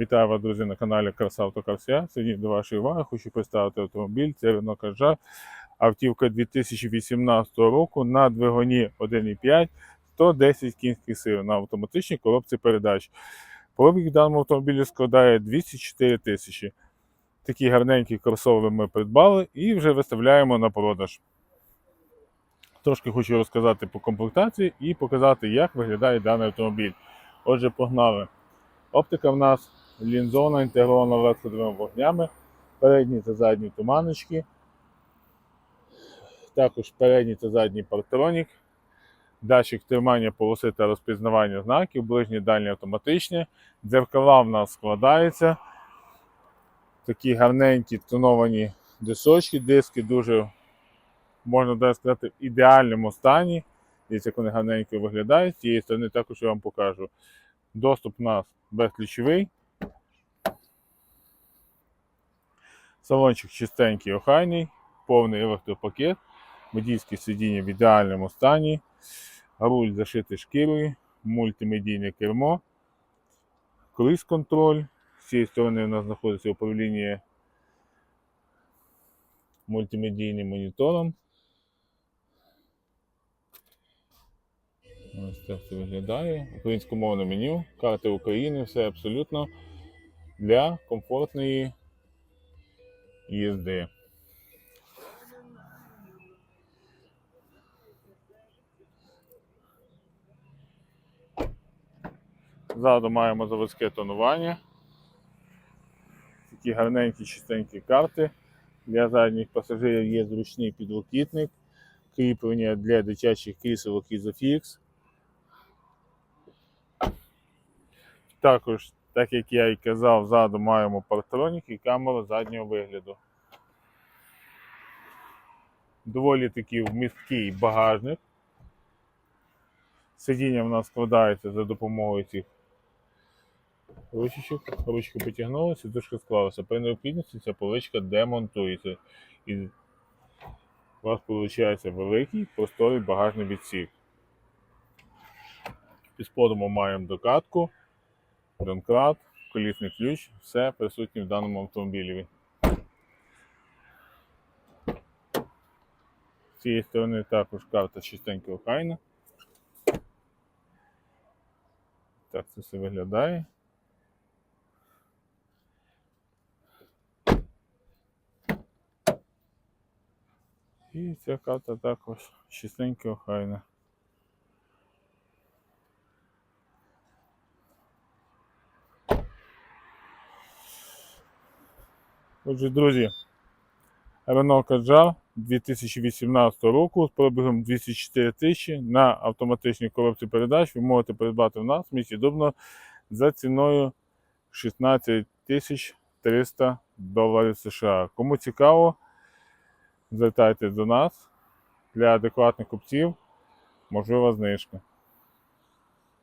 Вітаю вас, друзі, на каналі Краса Автокарсія. Сьогодні до вашої уваги хочу представити автомобіль. Це Renault Kadjar. Автівка 2018 року на двигуні 1,5, 110 кінських сил на автоматичній коробці передач. Пробіг даному автомобілю складає 204 тисячі. Такі гарненькі кросовери ми придбали і вже виставляємо на продаж. Трошки хочу розказати по комплектації і показати, як виглядає даний автомобіль. Отже, погнали. Оптика в нас лінзована, інтегрована електrodвома вогнями, передні та задні туманочки, також передній та задній партронік, датчик тримання полоси та розпізнавання знаків, ближнє дальнє автоматичне, дзеркала в нас складаються. Такі гарненькі тоновані дисочки, диски дуже, можна навіть сказати, в ідеальному стані. Дивіться, як вони гарненько виглядають. З цієї сторони також я вам покажу. Доступ у нас безключовий. Салончик чистенький, охайний, повний електропакет, водійське сидіння в ідеальному стані, руль зашитий шкірою, мультимедійне кермо, круїз контроль. З цієї сторони у нас знаходиться управління мультимедійним монітором. Ось так це виглядає. Українськомовне меню, карти України, все абсолютно для комфортної їзди. Ззаду маємо заводське тонування. Такі гарненькі, чистенькі карти. Для задніх пасажирів є зручний підлокітник, кріплення для дитячих кріселок Isofix. Також, так як я і казав, ззаду маємо партронік і камеру заднього вигляду. Доволі такий вмісткий багажник. Сидіння в нас складається за допомогою цих ручечок. Ручка потягнулася, дужка склалася. При необхідності ця поличка демонтується. І у вас виходить великий просторий багажний відсік. Під споду ми маємо докатку домкрат, колісний ключ, все присутнє в даному автомобілі. З цієї сторони також карта чистенька охайна. Так це все виглядає. І ця карта також чистенька охайна. Отже, друзі, Renault Kadjar 2018 року з пробігом 204 тисячі на автоматичній коробці передач ви можете придбати в нас в місті Дубно за ціною 16 тисяч 300 доларів США. Кому цікаво, звертайтесь до нас для адекватних купців, можлива знижка.